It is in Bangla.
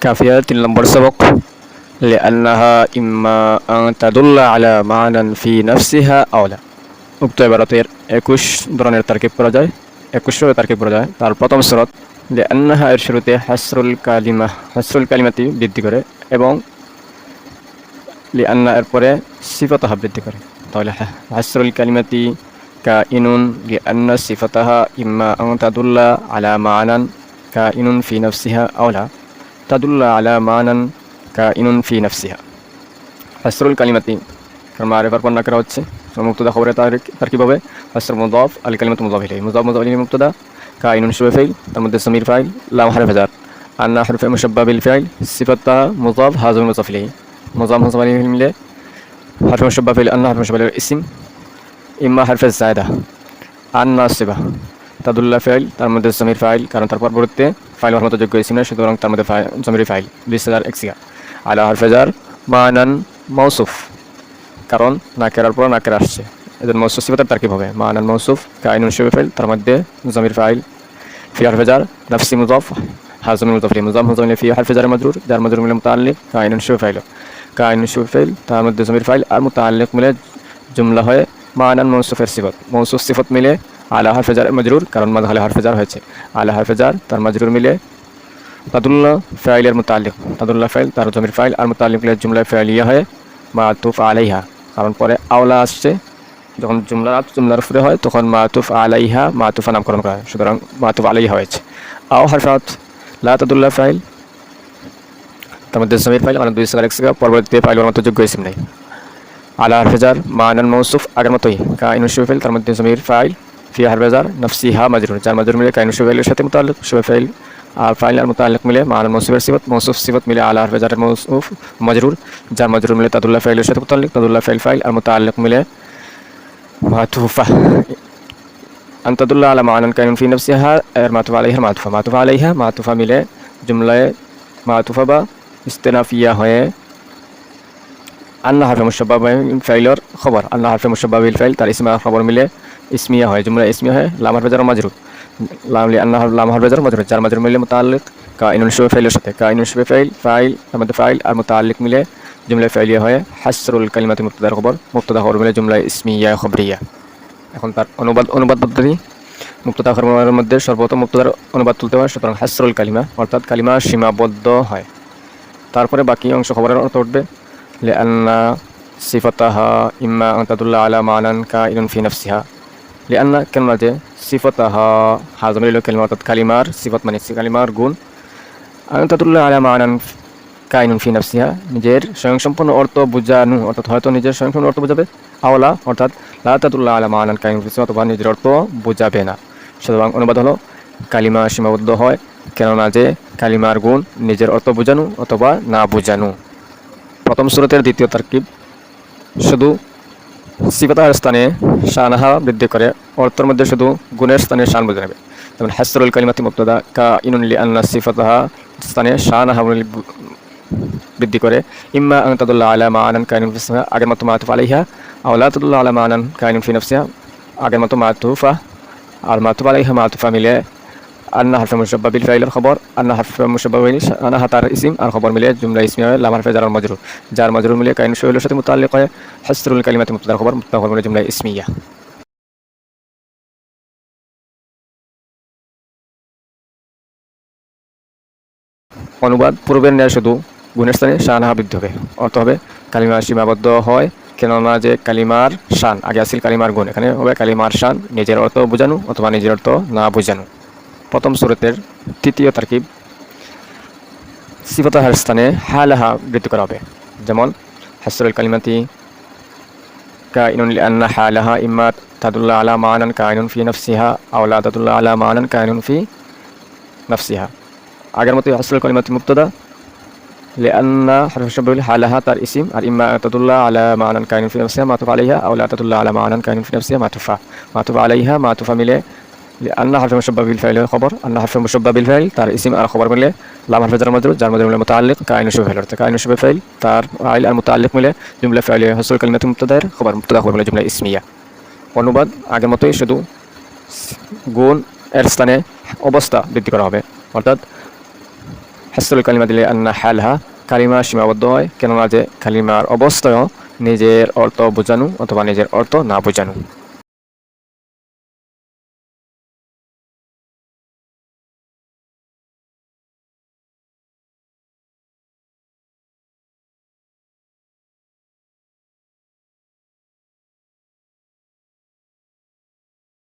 কাফিয়া তিন নম্বর সবক لأنها إما أن تدل على معنى في نفسها أو لا উক্ত এবারতের একুশ ধরনের তার্কিব করা যায় একুশ ধরনের তার্কিব করা যায় তার প্রথম স্রোত لأنها এর শুরুতে হাসরুল কালিমা হাসরুল কালিমাতি বৃদ্ধি করে এবং লিআন্না এর পরে সিফতাহা বৃদ্ধি করে তাহলে হা- হাসরুল কালিমাতি কা ইনুন লিআন্না সিফতাহা ইম্মা আন তাদুল্লা আলা মানান কা ইনুন ফি নফসিহা আওলা তাদুল্লা আলা মানান কা ইনুন ফি নফসিহা। ফাসরুল কালিমাতি, কারণ মারেফার পন্না করা হচ্ছে। মুক্তদা খবরে তার তার কীভাবে? ফাসর মুদফ, আলী কালিমাত মুদাফ ইলাই মুদাফ মুদাফ আলী মুক্তদা কা ইনুন শুবে ফাইল, তার মধ্যে সমীর ফাইল, লাম হারে ভেজার আন্না হরফে মুশাব্বা বিল ফাইল সিফাত্তা মুদাফ হাজুল মুজাফ ইলাই মুজাফ মুজাফ আলী মিলে হরফে মুশাব্বা ফাইল আন্না হরফে মুশাব্বা ইসিম, ইম্মা হরফে জায়দা আন্না সিবা তাদুল্লাহ ফাইল, তার মধ্যে জমির ফাইল, কারণ তার পরবর্তীতে ফাইল হওয়ার মতো যোগ্য ইসিম নয় সুতরাং তার মধ্যে জমির ফাইল, বিশ হাজার এক্সিয়া। আলা হারফেজার মানান মৌসুফ, কারণ নাকেরার পর নাকের আসছে। এদের মৌসুফ সিফাতের তার হবে। মানান মৌসুফ, কাইনুন শিবে ফাইল, তার মধ্যে জমির ফাইল, ফি হারফেজার নাফসি মুজফ হাজমি মুজফ মুজাম মুজামিল ফি হারফেজার মজরুর যার মজরুর মিলে মুতাল্লিক কাইনুন শিবে ফাইল। কাইনুন শিবে ফাইল, তার মধ্যে জমির ফাইল আর মুতাল্লিক মিলে জুমলা হয়ে মানান মৌসুফের সিফত। মৌসুফ সিফত মিলে আলা হারফেজার মজরুর, কারণ মাঝখানে হারফেজার হয়েছে। আলা হারফেজার তার মজরুর মিলে তাদুল্লাহ ফাইলের মুতাল্লিক তাদুল্লাহ ফাইল, তার জমির ফাইল, আর মুতাল্লিক মিলে জুমলায় ফাইলিয়া হয়ে মাতুফ আলাইহা। কারণ পরে আওলা আসছে, যখন জুমলা, জুমলার উপরে হয়, তখন মাতুফ আলাইহা, মাতুফা নামকরণ করা হয়। সুতরাং মাতুফ আলাইহা হয়েছে। আও হারফাত, লা তাদুল্লাহ ফাইল, তার মধ্যে জমির ফাইল মানে দুই সাগার এক সাগা পরবর্তীতে ফাইলের মতো যোগ্য ইসিম নেই। আলা হারফেজার মানান মৌসুফ আগের মতোই, কা ইনুসুফেল তার মধ্যে জমির ফাইল ফি হারবাজার নফসি হা মাজরুন চার মাজরুন মিলে কাইন সুবাইলের সাথে মোতাল্লক সুবাই ফাইল আর ফাইল আর মোতাল্লক মিলে মান মৌসুফের সিবত মৌসুফ সিবত মিলে আল হারবাজার মৌসুফ মাজরুর যার মাজরুর মিলে তাদুল্লাহ ফাইলের সাথে মোতাল্লক তাদুল্লাহ ফাইল ফাইল আর মোতাল্লক মিলে মাতুফা আন্তাদুল্লাহ আলা মানান কাইন ফি নফসিহা এর মাতুফা আলাইহা মাতুফা মাতুফা আলাইহা মাতুফা মিলে জুমলায় মাতুফা বা ইস্তেনাফিয়া হয়ে আল্লাহ হারফে মুশাব্বাবিল ফাইলর খবর আল্লাহ হারফে মুশাব্বাবিল ফাইল তার ইসমা খবর মিলে ইসমিয়া হয়, জুমলা ইসমিয়া হয় লামার হারবে যারা মাজরুর। লামলি আল্লাহ লাম হারবে যারা মাজরুর, যার মাজরুর মিলে মোতাল্লিক কা ইনুন ফাইলের সাথে, কা ইনুন শুভ ফাইল ফাইল আমাদের ফাইল আর মোতাল্লিক মিলে জুমলা ফাইলিয়া হয়, হাসরুল কালিমাতে মুক্তদার খবর মুক্তদা খবর মিলে জুমলা ইসমিয়া খবরিয়া। এখন তার অনুবাদ অনুবাদ পদ্ধতি মুক্তদা খবরের মধ্যে সর্বপ্রথম মুক্তদার অনুবাদ তুলতে হয়, সুতরাং হাসরুল কালিমা, অর্থাৎ কালিমা সীমাবদ্ধ হয়। তারপরে বাকি অংশ খবরের অর্থ উঠবে, লে আন্না সিফতাহা ইম্মা আন্তাদুল্লাহ আলা মানান কা ইনুন ফি নফসিহা। লিআন্না কেলমাতে সিফত হা জমিল কেলমা অর্থাৎ কালিমার সিফত মানে কালিমার গুণ আনতাতুল্লাহ আলামা আনান কাইনুন ফি নাফসিহা নিজের স্বয়ংসম্পূর্ণ অর্থ বোঝানো অর্থাৎ হয়তো নিজের স্বয়ংসম্পূর্ণ অর্থ বোঝাবে আওলা অর্থাৎ লাতাতুল্লাহ আলামা আনান কাইনুন ফি অথবা নিজের অর্থ বোঝাবে না সুতরাং অনুবাদ হলো কালিমা সীমাবদ্ধ হয় কেননা যে কালিমার গুণ নিজের অর্থ বোঝানো অথবা না বোঝানো প্রথম সুরতের দ্বিতীয় তার্কিব, শুধু সিফতার স্থানে শানাহা বৃদ্ধি করে। অর্থের মধ্যে শুধু গুণের স্থানে শান বুঝে নেবে যেমন হাসরুল কালিমাতি মুক্তদা কা ইনুল্লি আল্লাহ সিফতাহা স্থানে শানাহা বৃদ্ধি করে। ইম্মা আন তাদুল্লাহ আলা মানান কাইনুন ফিসা আগের মতো মাতুফ আলাইহা। আওলা তাদুল্লাহ আলা মানান কাইনুন ফি নফসিহা, আগের মতো মাতুফা আর মাতুফ আলাইহা মাতুফা মিলে আন্না হারফে মুশাব্বা বিল ফাইলের খবর, আন্না হারফে মুশাব্বা বিল আনা হাতার ইসিম, আর খবর মিলে জুমলা ইসমি হয় লাম হারফে জার মজরুর। যার মজরুর মিলে কাইন শৈলের সাথে মুতাল্লিক হয় হাসরুল কালিমাতে মুতাদার খবর মুতাদা খবর মিলে জুমলা ইসমিয়া। অনুবাদ পূর্বের ন্যায় শুধু গুণের স্থানে শানাহা বৃদ্ধি হবে অর্থ হবে, কালিমা সীমাবদ্ধ হয়, কেননা যে কালিমার শান, আগে আসিল কালিমার গুণ, এখানে হবে কালিমার শান, নিজের অর্থ বোঝানো অথবা নিজের অর্থ না বোঝানো। প্রথম সুরতের তৃতীয় তারকিব সিফতাহার স্থানে হালাহা বৃদ্ধি করা হবে যেমন হাসরুল কালিমাতি কাইনুন লিআন্না হালাহা ইম্মা তাদুল্লাহ আলা মানান কাইনুন ফি নফসিহা আও লা তাদুল্লাহ আলা মানান কাইনুন ফি নফসিহা আগের মতো হাসরুল কালিমাতি মুক্তদা لأن حرف الشبه حالها تار اسم الإما تدل على معنى كائن في نفسها معطوف عليها أو لا تدل على معنى كائن في نفسها معطوف معطوف عليها যে আল্লাহ হারফে মুসব্বা বিল ফাইল খবর, আল্লাহ হারফে মুসব্বা বিল ফাইল, তার ইসিম আর খবর মিলে লাম হারফে যার মজরুর যার মজরুল মোতাল্লিক কাইন শুভ ফাইল অর্থাৎ কাইন শুভ ফাইল, তার আইল আর মোতাল্লিক মিলে জুমলা ফাইল হসুল কালিমাত মুক্তাদার খবর মুক্তদা খবর মিলে জুমলা ইসমিয়া। অনুবাদ আগের মতোই শুধু গুণ এর স্থানে অবস্থা বৃদ্ধি করা হবে। অর্থাৎ হাসুল কালিমা দিলে আন্না হ্যালহা কালিমা সীমাবদ্ধ হয় কেননা যে কালিমার অবস্থায় নিজের অর্থ বোঝানো অথবা নিজের অর্থ না বোঝানো।